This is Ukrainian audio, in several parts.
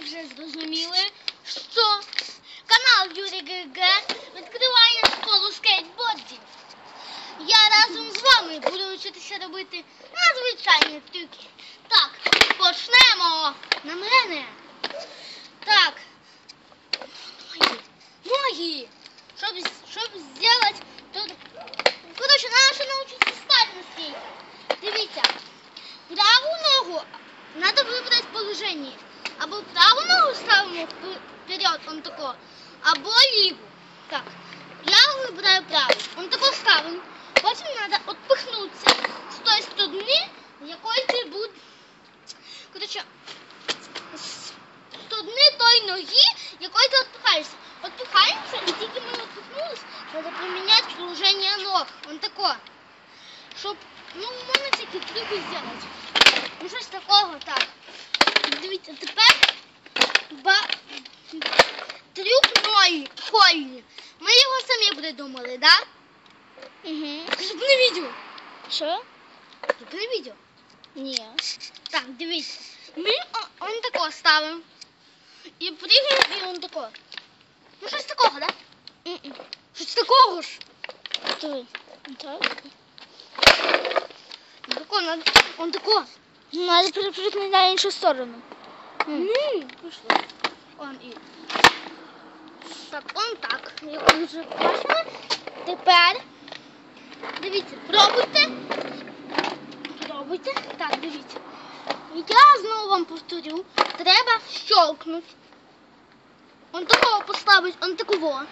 вже зрозуміли, що канал Юрій ГГ відкриває школу скейтбордів. Я разом з вами буду вчитися робити надзвичайні трюки. Так, почнемо на мене. Так. Ноги. Ноги. Щоб, щоб зробити тут. Коротше, треба навчитися стати на скейт. Дивіться. Праву ногу надо вибрати положення. Або праву ногу ставимо вперед, он тако, або ліву. Так. Я вибираю праву. Он тако ставимо. Потім треба відпихнутися з тої сторони, якої ти буде. Коротше, з сторони тої ноги, якої ти відпихаєшся. Відпихаємося, і тільки ми відпихнулись, треба приміняти положення ног. Он тако. Щоб, ну, можна такі трюки зробити. Ну, щось такого, так. Дивіться, тепер ба... трюк Нолі, Холлі. Ми його самі придумали, да? Угу. Не відео. Що? Не відео. Ні. Так, дивіться. Ми о- он тако ставимо. І пригаємо, і он тако. Ну, щось такого, да? М-м. Щось такого ж. Стой. Так. Он тако, он тако. Надо перепрыгнуть на іншу сторону. Ну, пішло. Он і. Так, он так. Ми вже бачили. Тепер. Дивіться, пробуйте. Пробуйте. Так, дивіться. Я знову вам повторю. Треба щелкнути. Он такого поставить, он такого.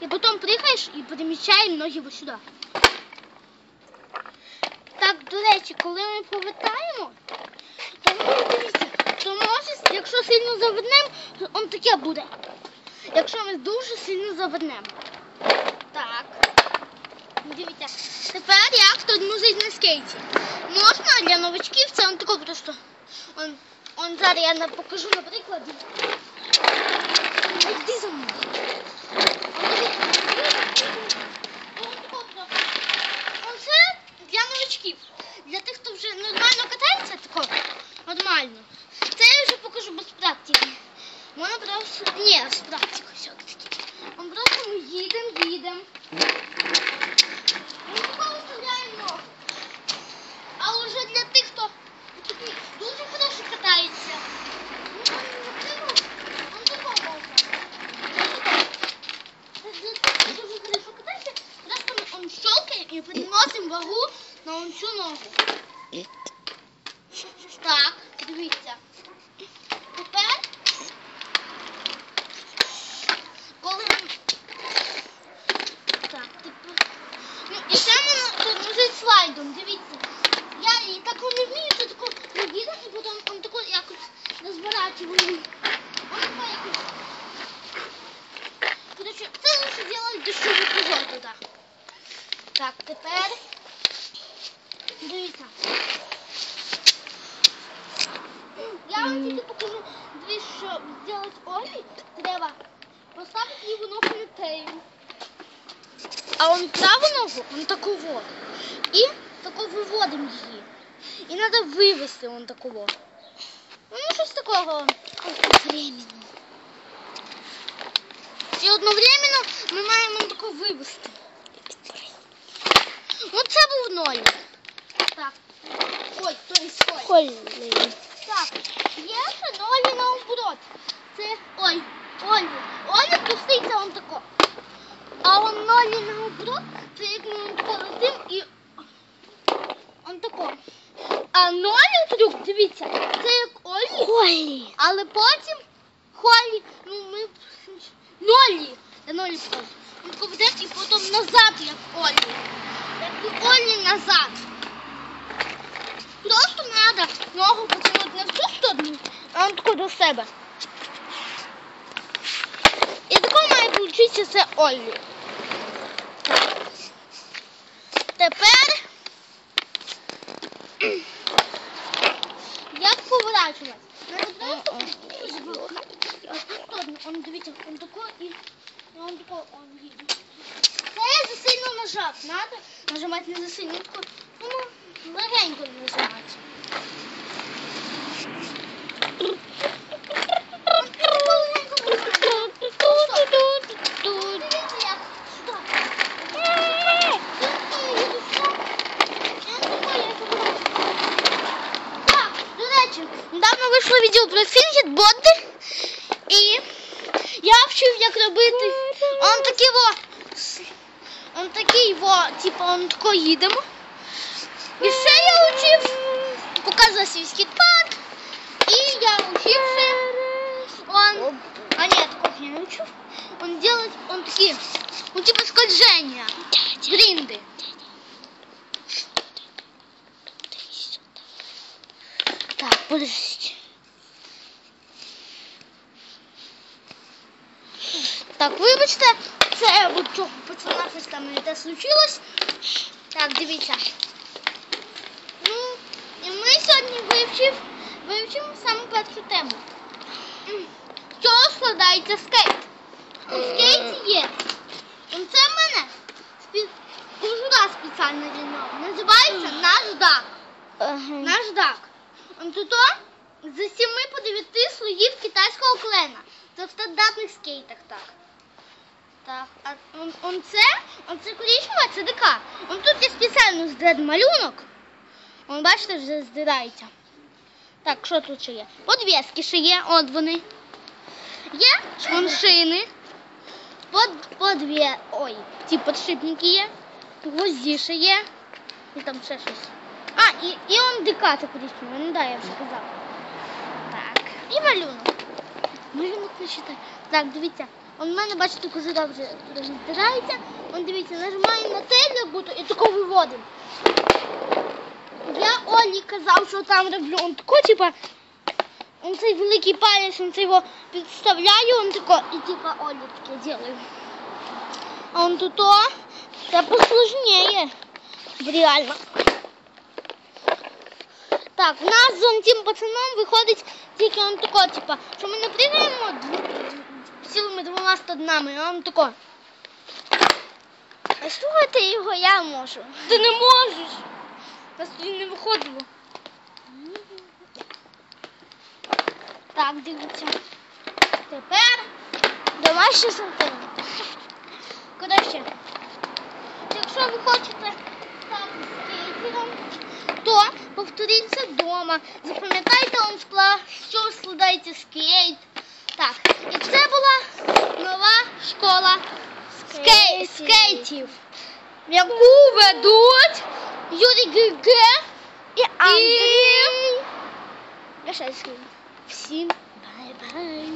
І потім пригаєш і переміщаємо ноги ось сюди. Так, до речі, коли ми повертаємо, то дивіться, то може, якщо сильно завернемо, он таке буде. Якщо ми дуже сильно завернемо. Так. Дивіться. Тепер як тут мусить на скейті. Можна для новачків це он тако просто. Он, он зараз я покажу на прикладі. Іди за мною. Он дивіться. Он тако просто. Он це для новичків. Для тих, хто вже нормально катається, тако, нормально. Це я вже покажу без практики. Можна просто. Ні, з практикою все-таки. Ми просто ми їдемо, їдемо. Ми такого вставляємо ногу. А вже для тих, хто такі дуже хорошо катається. Ну, можливо, он такого можна. Це для тих, хто дуже хорошо катається, просто ми он щелкаємо і підносимо вагу на он цю ногу. Так, дивіться. Тепер, коли. Так, тепер... Ну, і ще можна тут слайдом, дивіться. Я і так не вмію, тако не їду, і потім он тако якось тако якось... Короче, це лучше делать дощову погоду, так. Так, тепер... Дивіться. Я вам тільки покажу, дивіться, щоб зробити олі, треба поставити ліву ногу на тею. А он праву ногу, он таку вот. І таку виводимо її. І треба вивести он такого. Ну, щось такого. Временно. І одновременно ми маємо таку вивести. Ну це був ноль. Так. Ой, то есть ой. Холли. Так, є нолі наоборот. Це ой, Олі. Олі пуститься он тако. А он нолі наоборот, це як ми он і он тако. А нолі трюк, дивіться, це як Олі, Холли. але потім Холі, ну ми нолі. Я нолі скажу. Ми тако ведемо і потім назад, як Олі. Як Олі назад. Просто треба ногу потягнути не в цю сторону, до себе. І тако має получитися це Оллі. Тепер як поворачувати? Треба в ту сторону, он дивіться, он тако і, он тако, он їде. Це я засильно нажав, надо нажимати не засильно, ну, легенько нажимати. вчив, як робити. Он такий во. Он такий во, типу, он тако їдемо. І ще я учив, показував свій скітпад. І я учив ще. Он, а нет, такого я не учу. Он делает, он такие, ну типа скольжения, гринды. Так, подождите. Так, вибачте, це от цього пацана щось там не те случилось. Так, дивіться. Ну, і ми сьогодні вивчив, вивчимо саме першу тему. З чого складається скейт? У скейті є. Це в мене спі... кожура спеціальна для нього. Називається наждак. Наждак. Он тут з 7 по 9 слоїв китайського клена. Це в стандартних скейтах так. Так, а он, он це, он це коричнева, це ДК. Он тут є спеціально здред малюнок. Он бачите, вже здирається. Так, що тут ще є? Подвески ще є, от вони. Є шини. Под, подві... Ой, ці подшипники є. Гвозді ще є. І там ще щось. А, і, і он ДК це коричнева, ну да, я вже казала. Так. І малюнок. Малюнок не читай. Так, дивіться. Он в мене, бачите, козира вже туди здирається. Он дивіться, нажимає на те, як будто, і тако виводимо. Я Олі казав, що там роблю. Он тако, типа, он цей великий палець, он це його підставляю, он тако, і типа Олі таке делаю. А он тут о, це посложнее. Реально. Так, в нас з он тим пацаном виходить тільки он тако, типа, що ми не пригаємо дв- цілими двома стаднами, а он тако. А слухати його я можу. Ти не можеш. Нас тоді не виходило. Так, дивіться. Тепер Домашні сантиметри. Коротше, якщо ви хочете стати скейтером, то повторіться вдома. Запам'ятайте, он скла, що складається скейт. Так, і це була нова школа скейтів. скейтів, яку ведуть Юрій Григе і Андрій Гашевський. Всім бай-бай!